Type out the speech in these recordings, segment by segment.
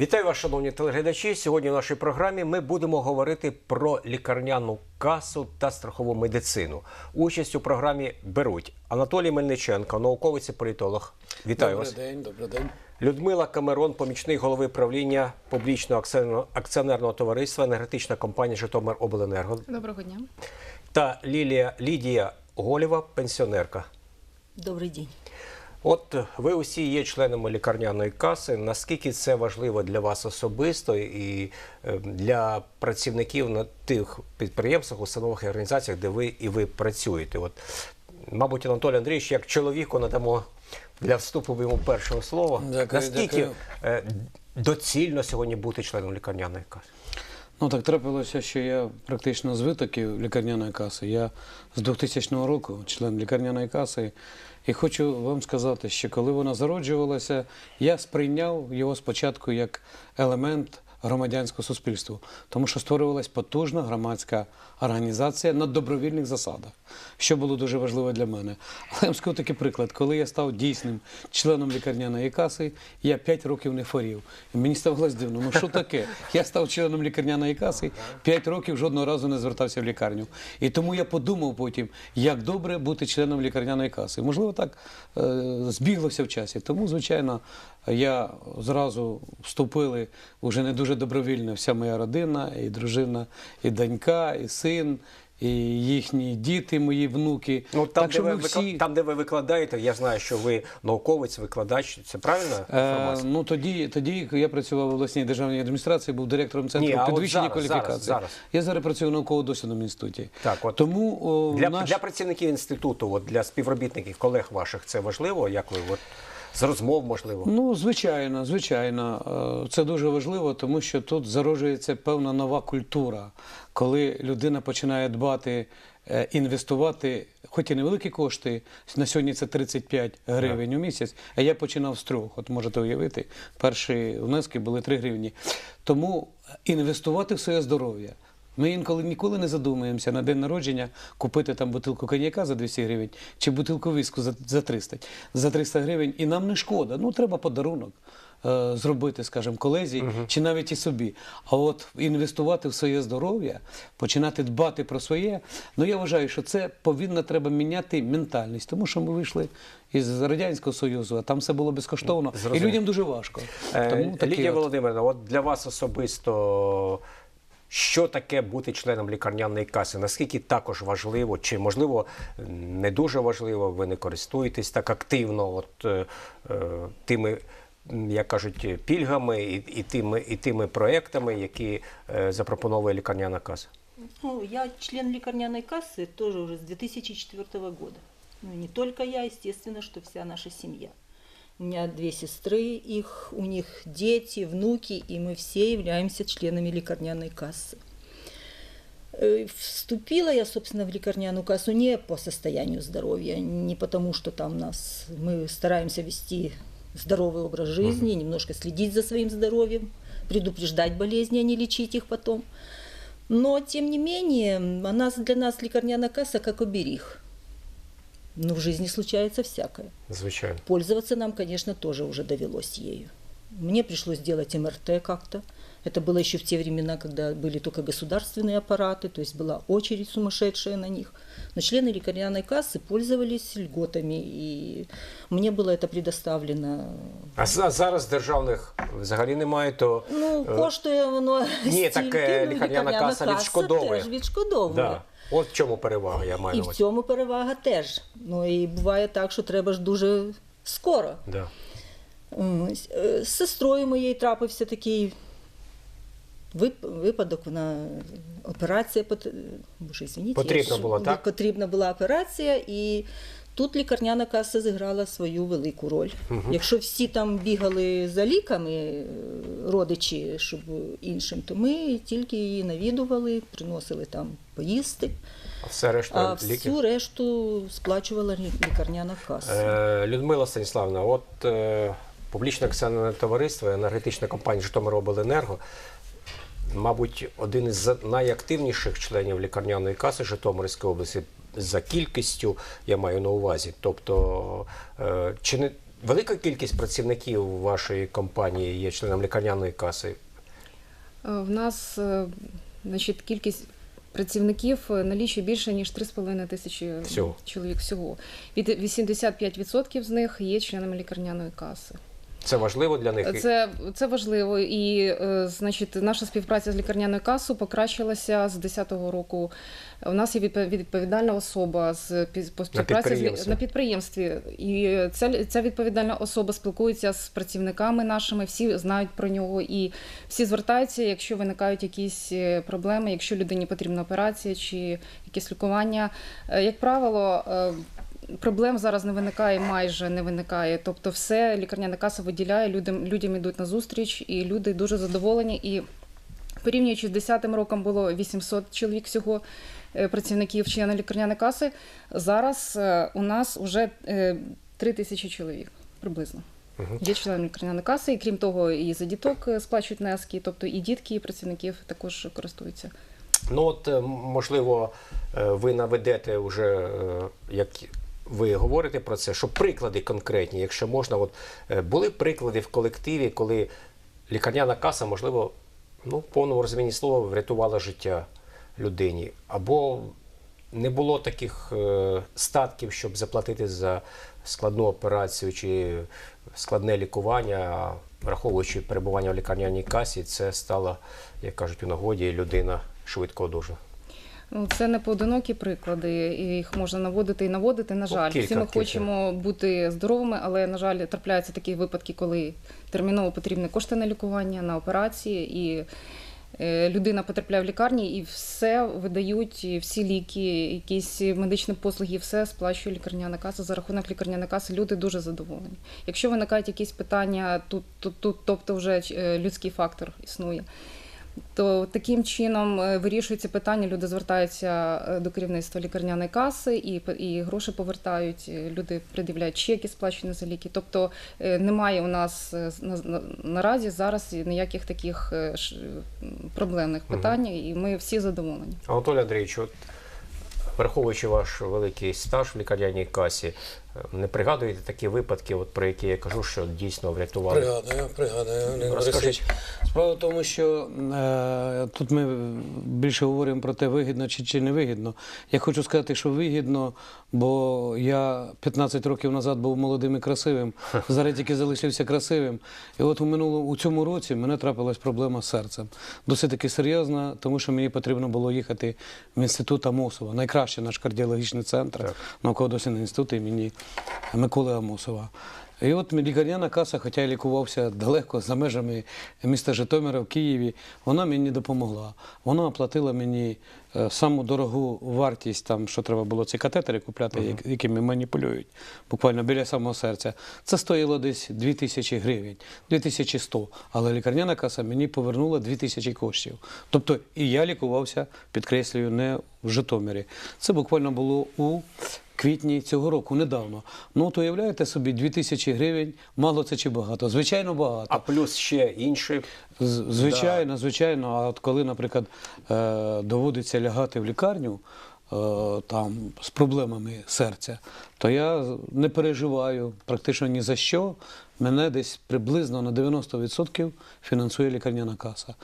Вітаю вас, шановні телеглядачі. Сьогодні в нашій програмі ми будемо говорити про лікарняну касу та страхову медицину. Участь у програмі беруть Анатолій Мельниченко, науковець і політолог. Вітаю Добрий вас. день, добрий день. Людмила Камерон, помічник голови правління публічного акціонерного- акціонерного товариства енергетична компанія Житомир Обленерго Доброго дня. та Лілія Лідія Голєва, пенсіонерка. Добрий день. От ви усі є членами лікарняної каси. Наскільки це важливо для вас особисто і е, для працівників на тих підприємствах, установах і організаціях, де ви і ви працюєте? От, мабуть, Анатолій Андрійович, як чоловіку надамо для вступу йому першого слова. Дякую, Наскільки дякую. е, доцільно сьогодні бути членом лікарняної каси? Ну так трапилося, що я практично з витоків лікарняної каси. Я з 2000 року член лікарняної каси. І хочу вам сказати, що коли вона зароджувалася, я сприйняв його спочатку як елемент громадянського суспільства, тому що створювалася потужна громадська організація на добровільних засадах, що було дуже важливо для мене. Але я вам скажу такий приклад, коли я став дійсним членом лікарняної каси, я 5 років не хворів. І мені ставалось дивно, ну що таке? Я став членом лікарняної каси, 5 років жодного разу не звертався в лікарню. І тому я подумав потім, як добре бути членом лікарняної каси. Можливо, так е, збіглося в часі. Тому, звичайно, я зразу вступили вже не дуже добровільно вся моя родина, і дружина, і донька, і син, і їхні діти, мої внуки. Ну там, так де ви всі. там, де ви викладаєте, я знаю, що ви науковець, викладач. Це правильна Е, ну тоді, тоді я працював в обласній державній адміністрації, був директором центру Ні, підвищення зараз, кваліфікації. зараз, зараз. Я зараз працюю в науково-дослідному інституті. Так, от. Тому о, Для, наш... для працівників інституту, от, для співробітників, колег ваших, це важливо, як ви от, з розмов можливо. Ну, звичайно, звичайно, Е, це дуже важливо, тому що тут зароджується певна нова культура, коли людина починає дбати, е, інвестувати, хоч і невеликі кошти, на сьогодні це 35 гривень у місяць, а я починав з трьох. От можете уявити, перші внески були 3 гривні. Тому інвестувати в своє здоров'я. Ми інколи ніколи не задумуємося на день народження купити там бутилку коньяка за 200 гривень чи бутилку віску за, за 300, за 300 гривень, і нам не шкода. Ну, треба подарунок е, зробити, скажімо, колезі чи навіть і собі. А от інвестувати в своє здоров'я, починати дбати про своє, ну я вважаю, що це повинно треба міняти ментальність, тому що ми вийшли із Радянського Союзу, а там все було безкоштовно, і людям дуже важко. Е, Тому Лідія от- Володимирівна, от для вас особисто. Що таке бути членом лікарняної каси? Наскільки також важливо, чи можливо не дуже важливо, ви не користуєтесь так активно, от е, е, тими, як кажуть, пільгами і, і тими і тими проектами, які е, запропонує лікарняна каса? Ну, я член лекарняной кассы тоже уже с 2004 года. Ну, не только я, естественно, что вся наша семья. У меня две сестры, их, у них дети, внуки, и мы все являемся членами лекарняной кассы. Э, Вступила я, собственно, в лекарняную кассу не по состоянию здоровья, не потому, что там нас мы стараемся вести здоровый образ жизни, немножко следить за своим здоровьем, предупреждать болезни, а не лечить их потом. Но, тем не менее, она для нас лекарняная касса как оберег. Но в жизни случается всякое. Звичайно. Пользоваться нам, конечно, тоже уже довелось ею. Мне пришлось делать МРТ как-то. Это было еще в те времена, когда были только государственные аппараты, то есть была очередь сумасшедшая на них. Но члены лекарняной кассы пользовались льготами, и мне было это предоставлено. А за- зараз державних взагалі немає, то Ну, е, коштує воно Ні, так, стільки, е, ну, лікарняна каса відшкодовує. теж відшкодовує. да. от в чому перевага, я маю І на в увазі. цьому перевага теж. Ну і буває так, що треба ж дуже скоро. Да. Ось. Е, З сестрою моєю трапився такий вип- випадок. Вона операція Боже, извините, Потрібна була, так? Потрібна була операція, і тут лікарняна каса зіграла свою велику роль. Якщо всі там бігали за ліками, е, родичі, щоб іншим, то ми тільки її навідували, приносили там поїсти, А все решта а ліки. всю решту сплачувала лікарняна каса. Е, Людмила Станіславна, от е, публічне акціонерне товариство, енергетична компанія Житомиробленерго, мабуть, один із найактивніших членів лікарняної каси Житомирської області за кількістю, я маю на увазі. Тобто, е, чи не Велика кількість працівників вашої компанії є членом лікарняної каси. Е, В нас е, значить, кількість працівників налічує більше ніж 3,5 тисячі Всього. чоловік всього. Від 85% з них є членами лікарняної каси. Це важливо для них. Це, це важливо. І е, значить, наша співпраця з лікарняною касою покращилася з 2010 року. У нас є відповідальна особа з по співпраці підприємстві. на підприємстві. І ця, ця відповідальна особа спілкується з працівниками нашими, всі знають про нього і всі звертаються, якщо виникають якісь е, проблеми, якщо людині потрібна операція чи якесь лікування. Е, Як правило, е, Проблем зараз не виникає, майже не виникає. Тобто, все лікарняна каса виділяє, людям, людям йдуть на зустріч, і люди дуже задоволені. І порівнюючи з 10 роком було 800 чоловік всього е, працівників члена лікарняної каси. Зараз е, у нас вже 3 тисячі чоловік приблизно. Є членами лікарняної каси, і крім того, і за діток е, сплачують внески, тобто і дітки, і працівників також користуються. Ну от е, можливо, е, ви наведете вже, е, як ви говорите про це, що приклади конкретні, якщо можна, от е, були приклади в колективі, коли лікарняна каса, можливо, ну, в повному розумінні слова врятувала життя людині, або не було таких е, статків, щоб заплатити за складну операцію чи складне лікування, враховуючи перебування в лікарняній касі, це стало, як кажуть, у нагоді, людина швидко одужала. Ну, Це не поодинокі приклади, і їх можна наводити і наводити. На жаль, кілька, всі ми кілька. хочемо бути здоровими, але на жаль, трапляються такі випадки, коли терміново потрібні кошти на лікування, на операції, і е, людина потрапляє в лікарні, і все видають, і всі ліки, якісь медичні послуги, все сплачує лікарняна каса. За рахунок лікарняної каси люди дуже задоволені. Якщо виникають якісь питання, тут, тут, тут тобто вже е, людський фактор існує. То таким чином е, вирішується питання, люди звертаються е, до керівництва лікарняної каси і, і гроші повертають, е, люди пред'являють чеки, сплачені за ліки. Тобто немає у нас на- на- наразі зараз ніяких таких проблемних питань, і ми всі задоволені. Анатолій Андрійович, от, враховуючи ваш великий стаж в лікарняній касі, не пригадуєте такі випадки, от, про які я кажу, що дійсно врятували? Пригадую, пригадую. Розкажіть. Справа в тому, що е, тут ми більше говоримо про те, вигідно чи, чи не вигідно. Я хочу сказати, що вигідно, бо я 15 років назад був молодим і красивим, зараз тільки залишився красивим. І от у минулому у цьому році мене трапилась проблема з серцем. Досить таки серйозна, тому що мені потрібно було їхати в інститут Амосова, найкращий наш кардіологічний центр, Так. науково-дослідний інститут імені Миколи Амосова. І от лікарняна каса, хоча я лікувався далеко за межами міста Житомира в Києві, вона мені допомогла. Вона оплатила мені е, саму дорогу вартість, там, що треба було ці катетери купляти, як- якими маніпулюють, буквально біля самого серця. Це стоїло десь 2000 гривень, 2100. Але лікарняна каса мені повернула 2000 коштів. Тобто і я лікувався, підкреслюю, не в Житомирі. Це буквально було у квітні цього року, недавно. Ну, от уявляєте собі, 2000 гривень, мало це чи багато? Звичайно, багато. А плюс ще інші. Звичайно, звичайно. А от коли, наприклад, е, доводиться лягати в лікарню е, там з проблемами серця, то я не переживаю практично ні за що. Мене десь приблизно на 90% фінансує лікарняна каса.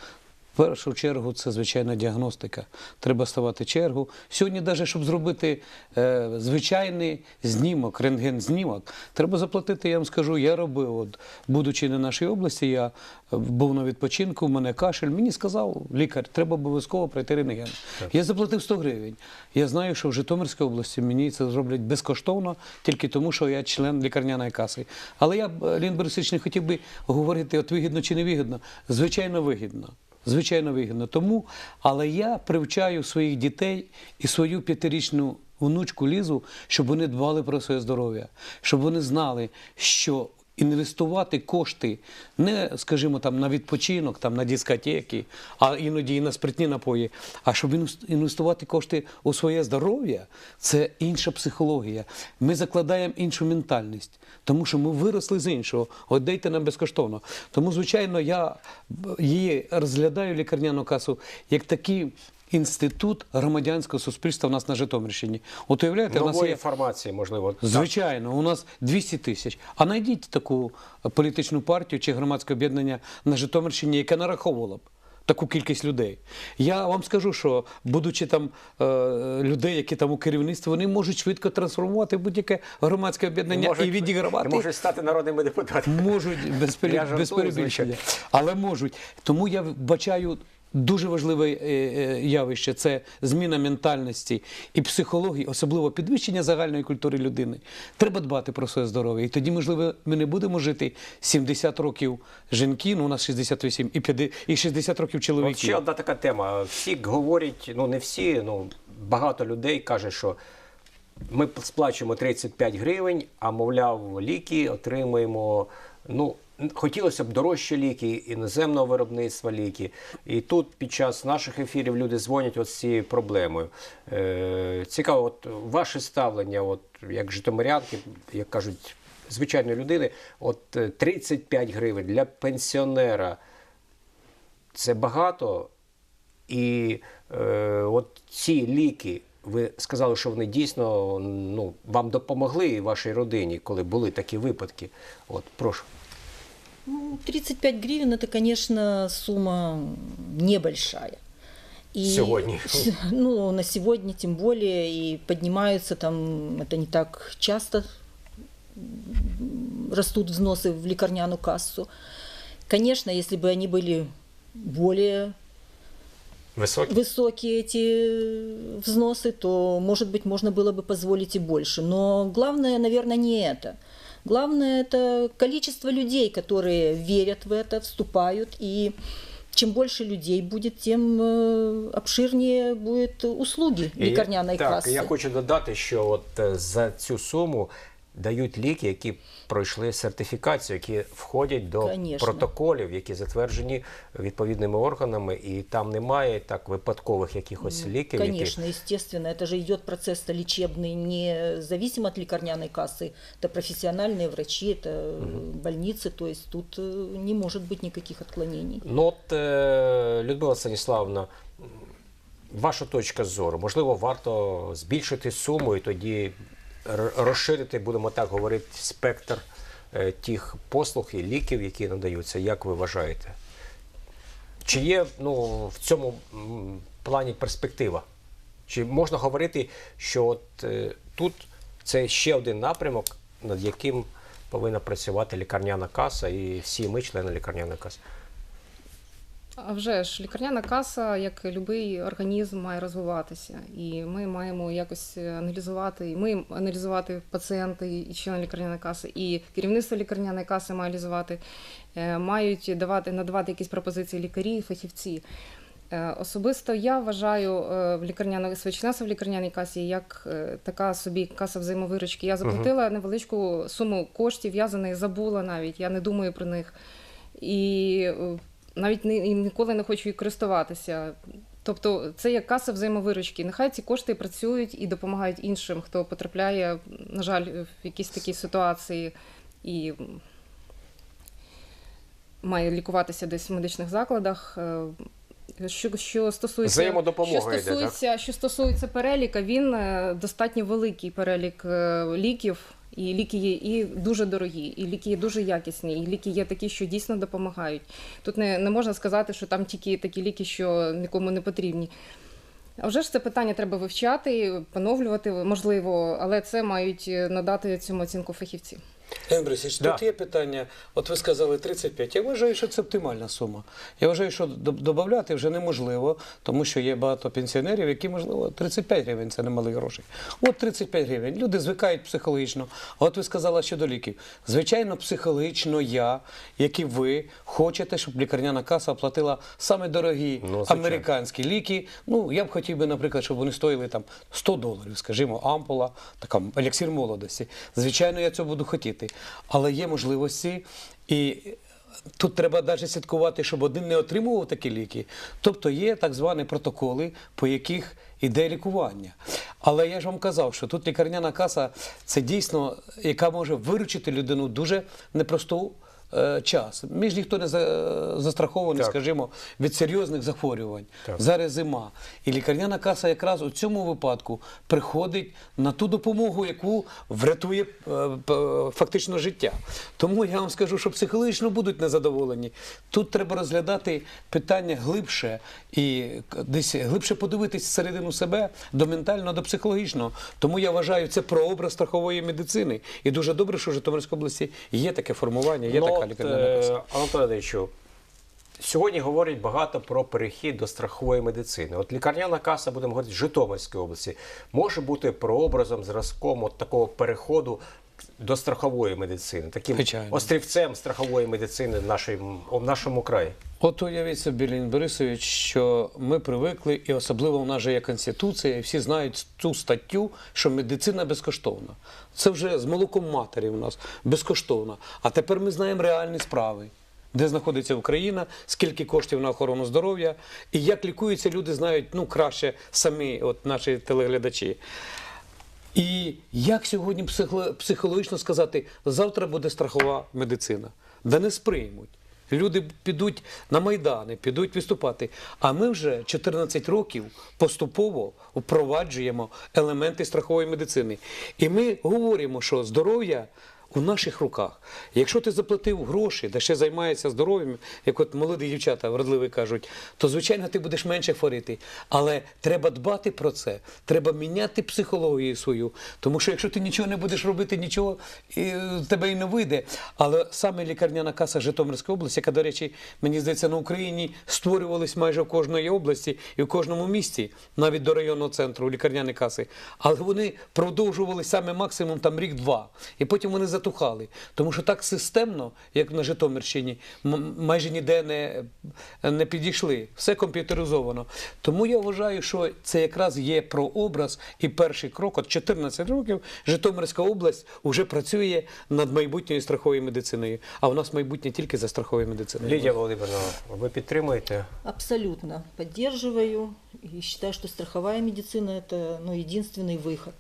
В першу чергу це звичайна діагностика. Треба ставати чергу. Сьогодні, навіть щоб зробити е, звичайний знімок, рентген-знімок, треба заплатити. Я вам скажу, я робив, от, будучи на нашій області, я е, був на відпочинку, в мене кашель. Мені сказав лікар, треба обов'язково пройти рентген. Я заплатив 100 гривень. Я знаю, що в Житомирській області мені це зроблять безкоштовно, тільки тому, що я член лікарняної каси. Але я, Лін Борисович, не хотів би говорити, от вигідно чи не вигідно. Звичайно, вигідно. Звичайно, вигідно. Тому, але я привчаю своїх дітей і свою п'ятирічну внучку Лізу, щоб вони дбали про своє здоров'я, щоб вони знали, що інвестувати кошти не, скажімо, там на відпочинок, там на дискотеки, а іноді і на спиртні напої, а щоб інвестувати кошти у своє здоров'я, це інша психологія. Ми закладаємо іншу ментальність, тому що ми виросли з іншого. От дайте нам безкоштовно. Тому, звичайно, я її розглядаю лікарняну касу як такий інститут громадянського суспільства в нас на Житомирщині. От уявляєте, у нас Нової є інформації, можливо. Звичайно, у нас 200 тисяч. А знайдіть таку політичну партію чи громадське об'єднання на Житомирщині, яке нараховувало б таку кількість людей. Я вам скажу, що будучи там е, людей, які там у керівництві, вони можуть швидко трансформувати будь-яке громадське об'єднання Можуть- і відігравати. Можуть стати народними депутатами. Можуть без, без перебільшення, але можуть. Тому я вбачаю дуже важливе е, е, явище це зміна ментальності і психології, особливо підвищення загальної культури людини. Треба дбати про своє здоров'я. І тоді, можливо, ми не будемо жити 70 років жінки, ну у нас 68, і 50, і 60 років От чоловіків. ще одна така тема. Всі говорять, ну не всі, ну багато людей каже, що ми сплачуємо 35 гривень, а мовляв, ліки отримуємо. Ну, хотілося б дорожчі ліки, іноземного виробництва ліки. І тут під час наших ефірів люди дзвонять з цією проблемою. Е, цікаво, от ваше ставлення, от як житомирянки, як кажуть, звичайної людини, от е, 35 гривень для пенсіонера це багато. І е, от ці ліки, ви сказали, що вони дійсно ну, вам допомогли вашій родині, коли були такі випадки. От, прошу. Ну, 35 гривен это, конечно, сумма небольшая. И, Сегодня. с- Ну, на сегодня тем более, и поднимаются там, это не так часто м, растут взносы в лекарняную кассу. Конечно, если бы они были более Високі? высокие эти взносы, то, может быть, можно было бы позволить и больше. Но главное, наверное, не это. Главное это количество людей, которые верят в это, вступают. И чем больше людей будет, тем э, обширнее будут услуги І лікарняної так, касси. Я хочу додати, що от е, за цю суму дають ліки, які пройшли сертифікацію, які входять до Конечно. протоколів, які затверджені відповідними органами, і там немає так випадкових якихось ліків. які- Конечно, естественно, это же идет процесс лечебный не зависимо от лекарняной кассы, это профессиональные врачи, это э, больницы, то есть тут э, не может быть никаких отклонений. Ну от е, Людмила Станіславовна, м, ваша точка зору, можливо, варто збільшити суму і тоді р- розширити, будемо так говорити, спектр е, тих послуг і ліків, які надаються. Як ви вважаєте? Чи є ну, в цьому плані перспектива? Чи можна говорити, що от е, тут це ще один напрямок, над яким повинна працювати лікарняна каса і всі ми, члени лікарняної каси? А вже ж лікарняна каса, як будь-який організм, має розвиватися, і ми маємо якось аналізувати. І ми аналізувати пацієнти і члени лікарняної каси, і керівництво лікарняної каси має аналізувати, е, мають давати надавати якісь пропозиції лікарі, і фахівці. Е, Особисто я вважаю е, в лікарняної своє членство в лікарняній касі як е, така собі каса взаємовиручки. Я заплатила невеличку суму коштів, я за неї забула навіть, я не думаю про них. І е, навіть не ніколи не хочу її користуватися. Тобто це як каса взаємовиручки. Нехай ці кошти працюють і допомагають іншим, хто потрапляє, на жаль, в якісь такі ситуації і має лікуватися десь в медичних закладах. Що, що стосується, що йде, стосується, що стосується переліка, він е, достатньо великий перелік е, ліків. І ліки є і дуже дорогі, і ліки є дуже якісні, і ліки є такі, що дійсно допомагають. Тут не, не можна сказати, що там тільки такі ліки, що нікому не потрібні. А вже ж це питання треба вивчати, поновлювати, можливо, але це мають е, надати цьому оцінку фахівці. Борисович, Да. тут є питання. От ви сказали 35. Я вважаю, що це оптимальна сума. Я вважаю, що додати вже неможливо, тому що є багато пенсіонерів, які, можливо, 35 гривень це немалі гроші. От 35 гривень. Люди звикають психологічно. А от ви сказали щодо ліків. Звичайно, психологічно я, як і ви, хочете, щоб лікарняна каса оплатила саме дорогі Ну, американські ліки. Ну, я б хотів би, наприклад, щоб вони стоїли там 100 доларів, скажімо, ампула, така еліксир молодості. Звичайно, я цього буду хотіти. Але є можливості і. Тут треба навіть слідкувати, щоб один не отримував такі ліки. Тобто є так звані протоколи, по яких іде лікування. Але я ж вам казав, що тут лікарняна каса це дійсно, яка може виручити людину дуже непросту е, час. Ми ж ніхто не за, застрахований, Так. скажімо, від серйозних захворювань. Так. Зараз зима. І лікарняна каса якраз у цьому випадку приходить на ту допомогу, яку врятує е, фактично життя. Тому я вам скажу, що психологічно будуть незадоволені. Тут треба розглядати питання глибше і десь глибше подивитись всередину себе до ментального, до психологічного. Тому я вважаю це прообраз страхової медицини. І дуже добре, що в Житомирській області є таке формування, є Ну, така от, е, Анатолій Андрійовичу, сьогодні говорять багато про перехід до страхової медицини. От лікарняна каса, будемо говорити, в Житомирській області, може бути прообразом, зразком от такого переходу до страхової медицини, таким Звичайно. острівцем страхової медицини в нашій, в нашому краї. От уявіть собі, Леонід Борисович, що ми привикли, і особливо в нас же є Конституція, і всі знають цю статтю, що медицина безкоштовна. Це вже з молоком матері у нас безкоштовна. А тепер ми знаємо реальні справи. Де знаходиться Україна, скільки коштів на охорону здоров'я, і як лікуються люди, знають ну краще самі, от наші телеглядачі. І як сьогодні психологічно сказати, завтра буде страхова медицина? Да не сприймуть. Люди підуть на майдани, підуть виступати. А ми вже 14 років поступово впроваджуємо елементи страхової медицини. І ми говоримо, що здоров'я у наших руках. Якщо ти заплатив гроші, да ще займаєшся здоров'ям, як от молоді дівчата вродливі кажуть, то звичайно ти будеш менше хворіти. Але треба дбати про це, треба міняти психологію свою. Тому що якщо ти нічого не будеш робити, нічого і, е, тебе і не вийде. Але саме лікарняна каса Житомирської області, яка, до речі, мені здається, на Україні створювались майже в кожної області і в кожному місті, навіть до районного центру лікарняні каси. Але вони продовжували саме максимум там рік-два. І потім вони затухали. Тому що так системно, як на Житомирщині, м- майже ніде не, не підійшли. Все комп'ютеризовано. Тому я вважаю, що це якраз є прообраз і перший крок. От 14 років Житомирська область вже працює над майбутньою страховою медициною. А в нас майбутнє тільки за страховою медициною. Лідія Володимирівна, ви підтримуєте? Абсолютно поддерживаю и считаю, что страховая медицина это ну, единственный выход.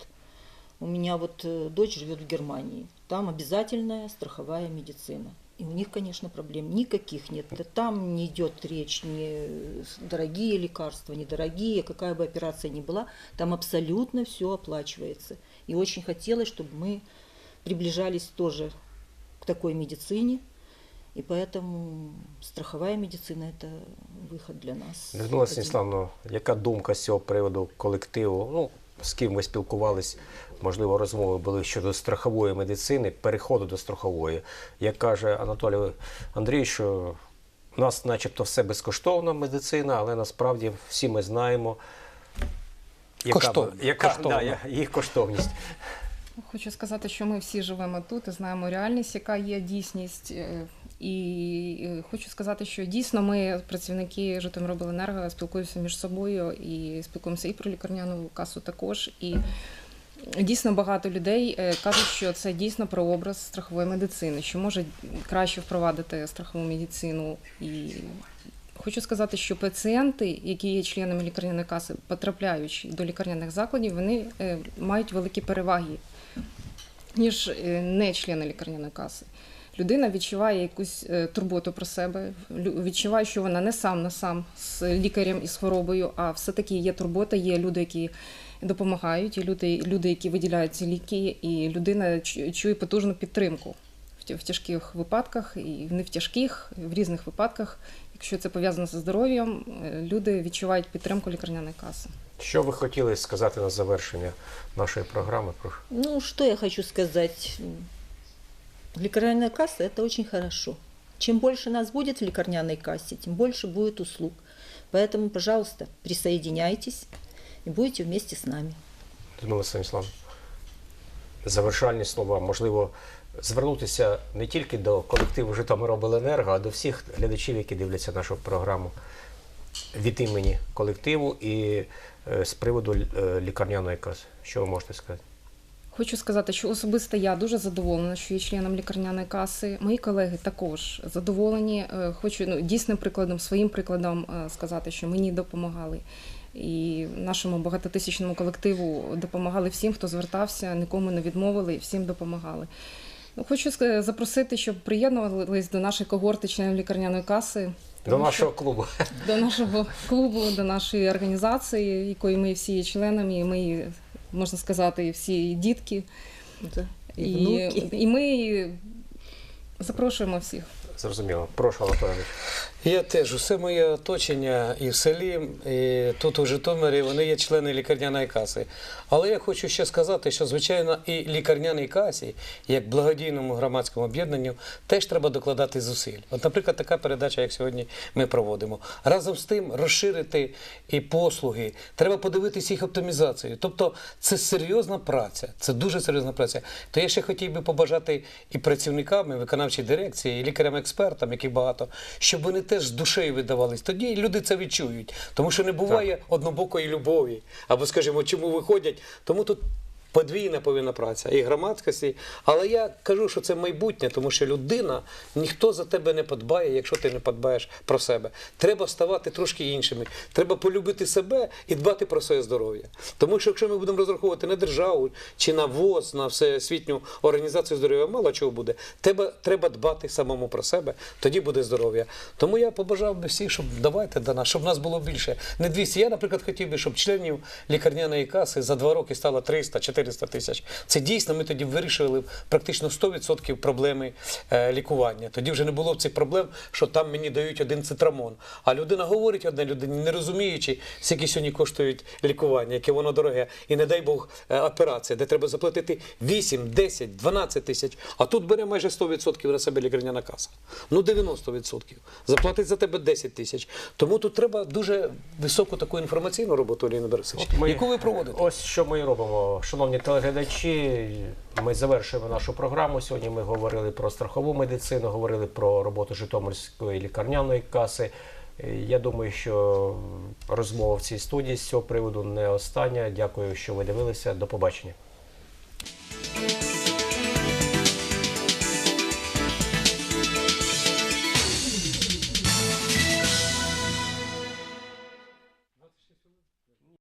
У меня вот э, дочь живет в Германии. Там обязательная страховая медицина. И у них, конечно, проблем никаких нет. Да Там не идет речь ни дорогие лекарства, недорогие, какая бы операция ни была. Там абсолютно все оплачивается. И очень хотелось, чтобы мы приближались тоже к такой медицине. И поэтому страховая медицина – это выход для нас. Людмила Один. Станіславовна, яка думка з цього приводу колективу? Ну, з ким ви спілкувались, можливо, розмови були щодо страхової медицини, переходу до страхової. Як каже Анатолій Андрій, що у нас начебто все безкоштовна медицина, але насправді всі ми знаємо, яка, Коштовна. яка Коштовна. Да, їх коштовність. Хочу сказати, що ми всі живемо тут і знаємо реальність, яка є дійсність. І е, хочу сказати, що дійсно ми, працівники Житомиробленерго, спілкуємося між собою і спілкуємося і про лікарняну касу також. І дійсно багато людей е, кажуть, що це дійсно прообраз страхової медицини, що може краще впровадити страхову медицину. І хочу сказати, що пацієнти, які є членами лікарняної каси, потрапляючи до лікарняних закладів, вони е, мають великі переваги ніж не члени лікарняної каси. Людина відчуває якусь е, турботу про себе, лю- відчуває, що вона не сам на сам з лікарем і з хворобою, а все-таки є турбота, є люди, які допомагають, і люди, люди, які виділяють ці ліки, і людина чує потужну підтримку в тя- в тяжких випадках, і не в тяжких, в різних випадках. Якщо це пов'язано зі здоров'ям, е, люди відчувають підтримку лікарняної каси. Що ви хотіли сказати на завершення нашої програми? Прошу. Ну, что я хочу сказать. Лекарняная касса – это очень хорошо. Чем больше нас будет в лекарняной кассе, тем больше будет услуг. Поэтому, пожалуйста, присоединяйтесь и будете вместе с нами. Людмила Станіславовна, завершальні слова. Можливо, звернутися не тільки до колективу Житомиробленерго, а до всіх глядачів, які дивляться нашу програму від імені колективу і е, з приводу е, лікарняної каси. Що ви можете сказати? Хочу сказати, що особисто я дуже задоволена, що є членом лікарняної каси. Мої колеги також задоволені. Е, Хочу ну, дійсним прикладом, своїм прикладом е, сказати, що мені допомагали. І нашому багатотисячному колективу допомагали всім, хто звертався, нікому не відмовили всім допомагали. Ну, Хочу запросити, щоб приєднувались до нашої когорти членів лікарняної каси, До нашого клубу. до нашого клубу, до нашої організації, якої ми всі є членами, і ми, можна сказати, всі дітки. І, внуки. і ми запрошуємо всіх. Зрозуміло. Прошу, Анатолійович. Я теж усе моє оточення і в селі, і тут у Житомирі вони є члени лікарняної каси. Але я хочу ще сказати, що звичайно і лікарняній касі, як благодійному громадському об'єднанню, теж треба докладати зусиль. От, наприклад, така передача, як сьогодні ми проводимо. Разом з тим розширити і послуги. Треба подивитися їх оптимізацію. Тобто це серйозна праця, це дуже серйозна праця. То я ще хотів би побажати і працівникам, і виконавчій дирекції, і лікарям-експертам, яких багато, щоб вони теж з душею віддавались. Тоді люди це відчують. Тому що не буває однобокої любові. Або, скажімо, чому виходять. Тому тут. Подвійна повинна праця і громадськості. Але я кажу, що це майбутнє, тому що людина ніхто за тебе не подбає, якщо ти не подбаєш про себе. Треба ставати трошки іншими. Треба полюбити себе і дбати про своє здоров'я. Тому що якщо ми будемо розраховувати на державу чи на ВОЗ, на всесвітню організацію здоров'я, мало чого буде. Треба, треба дбати самому про себе, тоді буде здоров'я. Тому я побажав би всіх, щоб давайте до нас, щоб нас було більше. Не 200. Я, наприклад, хотів би, щоб членів лікарняної каси за два роки стало 300-400 тисяч. Це дійсно ми тоді вирішили практично 100% проблеми е, лікування. Тоді вже не було цих проблем, що там мені дають один цитрамон. А людина говорить одне людині, не розуміючи, скільки сьогодні коштують лікування, яке воно дороге, і не дай Бог е, операція, де треба заплатити 8, 10, 12 тисяч. А тут бере майже 100% на себе лікарняна каса. Ну 90%. Заплатить за тебе 10 тисяч. Тому тут треба дуже високу таку інформаційну роботу, Оліна Борисович, яку ви проводите. Ось що ми і робимо. Шановні телеглядачі, ми завершуємо нашу програму. Сьогодні ми говорили про страхову медицину, говорили про роботу Житомирської лікарняної каси. Я думаю, що розмова в цій студії з цього приводу не остання. Дякую, що ви дивилися. До побачення.